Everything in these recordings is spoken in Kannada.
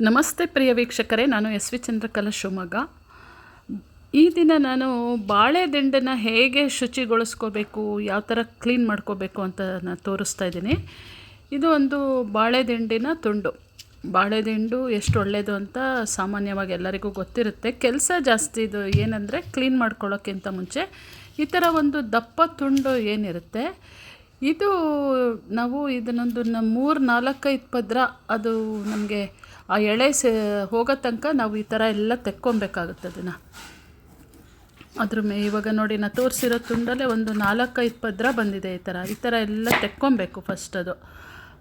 ನಮಸ್ತೆ ಪ್ರಿಯ ವೀಕ್ಷಕರೇ, ನಾನು ಎಸ್ ವಿ ಚಂದ್ರಕಲಾ ಶಿವಮೊಗ್ಗ. ಈ ದಿನ ನಾನು ಬಾಳೆ ದಿಂಡನ್ನು ಹೇಗೆ ಶುಚಿಗೊಳಿಸ್ಕೋಬೇಕು, ಯಾವ ಥರ ಕ್ಲೀನ್ ಮಾಡ್ಕೋಬೇಕು ಅಂತ ನಾನು ತೋರಿಸ್ತಾ ಇದ್ದೀನಿ. ಇದು ಒಂದು ಬಾಳೆ ದಿಂಡಿನ ತುಂಡು. ಬಾಳೆದಿಂಡು ಎಷ್ಟು ಒಳ್ಳೆಯದು ಅಂತ ಸಾಮಾನ್ಯವಾಗಿ ಎಲ್ಲರಿಗೂ ಗೊತ್ತಿರುತ್ತೆ. ಕೆಲಸ ಜಾಸ್ತಿ ಇದು ಏನಂದರೆ ಕ್ಲೀನ್ ಮಾಡ್ಕೊಳ್ಳೋಕ್ಕಿಂತ ಮುಂಚೆ ಈ ಥರ ಒಂದು ದಪ್ಪ ತುಂಡು ಏನಿರುತ್ತೆ, ಇದು ನಾವು ಇದನ್ನೊಂದು ನಮ್ಮ ಮೂರು ನಾಲ್ಕೈದು ಪದ್ರ ಅದು ನಮಗೆ ಆ ಎಳೆ ಸೆ ಹೋಗೋ ತನಕ ನಾವು ಈ ಥರ ಎಲ್ಲ ತೆಕ್ಕೊಬೇಕಾಗುತ್ತೆ ಅದನ್ನು ಅದ್ರ ಮೇ ಇವಾಗ ನೋಡಿ ನಾನು ತೋರಿಸಿರೋ ತುಂಡಲ್ಲೇ ಒಂದು ನಾಲ್ಕೈದು ಪದ್ರ ಬಂದಿದೆ ಈ ಥರ. ಈ ಥರ ಎಲ್ಲ ತೆಕ್ಕೊಬೇಕು ಫಸ್ಟ್ ಅದು.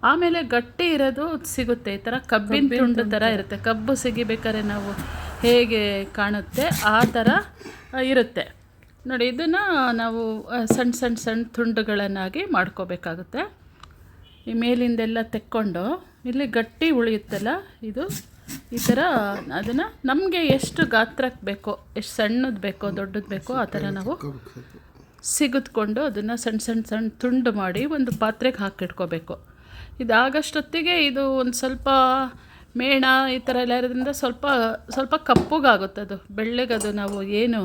ಆಮೇಲೆ ಗಟ್ಟಿ ಇರೋದು ಸಿಗುತ್ತೆ. ಈ ಥರ ಕಬ್ಬಿನ ತುಂಡು ಥರ ಇರುತ್ತೆ. ಕಬ್ಬು ಸಿಗಿಬೇಕಾದ್ರೆ ನಾವು ಹೇಗೆ ಕಾಣುತ್ತೆ ಆ ಥರ ಇರುತ್ತೆ. ನೋಡಿ ಇದನ್ನು ನಾವು ಸಣ್ಣ ಸಣ್ಣ ಸಣ್ಣ ತುಂಡುಗಳನ್ನಾಗಿ ಮಾಡ್ಕೋಬೇಕಾಗುತ್ತೆ. ಈ ಮೇಲಿಂದೆಲ್ಲ ತೆಕ್ಕೊಂಡು ಇಲ್ಲಿ ಗಟ್ಟಿ ಉಳಿಯುತ್ತಲ್ಲ ಇದು? ಈ ಥರ ಅದನ್ನು ನಮಗೆ ಎಷ್ಟು ಗಾತ್ರಕ್ಕೆ ಬೇಕೋ, ಎಷ್ಟು ಸಣ್ಣದು ಬೇಕೋ, ದೊಡ್ಡದು ಬೇಕೋ ಆ ಥರ ನಾವು ಸಿಗುತ್ಕೊಂಡು ಅದನ್ನು ಸಣ್ಣ ಸಣ್ಣ ಸಣ್ಣ ತುಂಡು ಮಾಡಿ ಒಂದು ಪಾತ್ರೆಗೆ ಹಾಕಿಟ್ಕೋಬೇಕು. ಇದಾಗಷ್ಟೊತ್ತಿಗೆ ಇದು ಒಂದು ಸ್ವಲ್ಪ ಮೇಣ ಈ ಥರ ಎಲ್ಲ ಇರೋದ್ರಿಂದ ಸ್ವಲ್ಪ ಸ್ವಲ್ಪ ಕಪ್ಪಗಾಗುತ್ತೆ ಅದು. ಬೆಳ್ಳಗದು ನಾವು ಏನು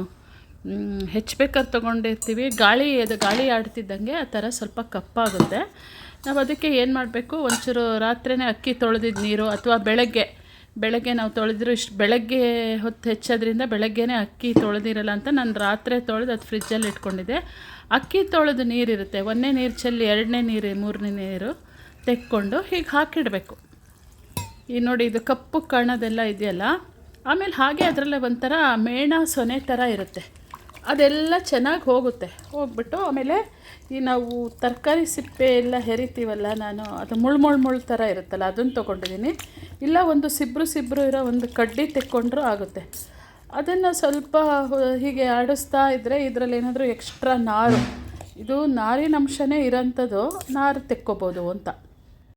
ಹೆಚ್ಚಬೇಕಾದ್ರೆ ತೊಗೊಂಡಿರ್ತೀವಿ. ಗಾಳಿ, ಅದು ಗಾಳಿ ಆಡ್ತಿದ್ದಂಗೆ ಆ ಥರ ಸ್ವಲ್ಪ ಕಪ್ಪಾಗುತ್ತೆ. ನಾವು ಅದಕ್ಕೆ ಏನು ಮಾಡಬೇಕು? ಒಂಚೂರು ರಾತ್ರಿನೇ ಅಕ್ಕಿ ತೊಳೆದಿದ್ದ ನೀರು ಅಥವಾ ಬೆಳಗ್ಗೆ. ಬೆಳಗ್ಗೆ ನಾವು ತೊಳೆದಿರೋ ಇಷ್ಟು ಬೆಳಗ್ಗೆ ಹೊತ್ತು ಹೆಚ್ಚೋದ್ರಿಂದ ಬೆಳಗ್ಗೆನೇ ಅಕ್ಕಿ ತೊಳೆದಿರಲ್ಲ ಅಂತ ನಾನು ರಾತ್ರಿ ತೊಳೆದು ಅದು ಫ್ರಿಜ್ಜಲ್ಲಿ ಇಟ್ಕೊಂಡಿದ್ದೆ. ಅಕ್ಕಿ ತೊಳೆದು ನೀರಿರುತ್ತೆ ಒಂದನೇ ನೀರು ಚೆಲ್ಲಿ ಎರಡನೇ ನೀರು, ಮೂರನೇ ನೀರು ತೆಕ್ಕೊಂಡು ಹೀಗೆ ಹಾಕಿಡಬೇಕು. ಈ ನೋಡಿ ಇದು ಕಪ್ಪು ಕಣದೆಲ್ಲ ಇದೆಯಲ್ಲ? ಆಮೇಲೆ ಹಾಗೆ ಅದರಲ್ಲೇ ಒಂಥರ ಮೇಣ ಸೊನೆ ಥರ ಇರುತ್ತೆ. ಅದೆಲ್ಲ ಚೆನ್ನಾಗಿ ಹೋಗುತ್ತೆ. ಹೋಗ್ಬಿಟ್ಟು ಆಮೇಲೆ ಈ ನಾವು ತರಕಾರಿ ಸಿಪ್ಪೆ ಎಲ್ಲ ಹೆರಿತೀವಲ್ಲ ನಾನು, ಅದು ಮುಳ್ಳು ಮುಳ್ಳು ಮುಳ್ಳು ಥರ ಇರುತ್ತಲ್ಲ, ಅದನ್ನು ತೊಗೊಂಡಿದ್ದೀನಿ. ಇಲ್ಲ, ಒಂದು ಸಿಬ್ರು ಸಿಬ್ರು ಇರೋ ಒಂದು ಕಡ್ಡಿ ತೆಕ್ಕೊಂಡ್ರೂ ಆಗುತ್ತೆ. ಅದನ್ನು ಸ್ವಲ್ಪ ಹೀಗೆ ಆಡಿಸ್ತಾ ಇದ್ದರೆ ಇದರಲ್ಲಿ ಏನಾದರೂ ಎಕ್ಸ್ಟ್ರಾ ನಾರು. ಇದು ನಾರಿನ ಅಂಶನೇ ಇರೋಂಥದ್ದು, ನಾರು ತೆಕ್ಕೋಬೋದು ಅಂತ.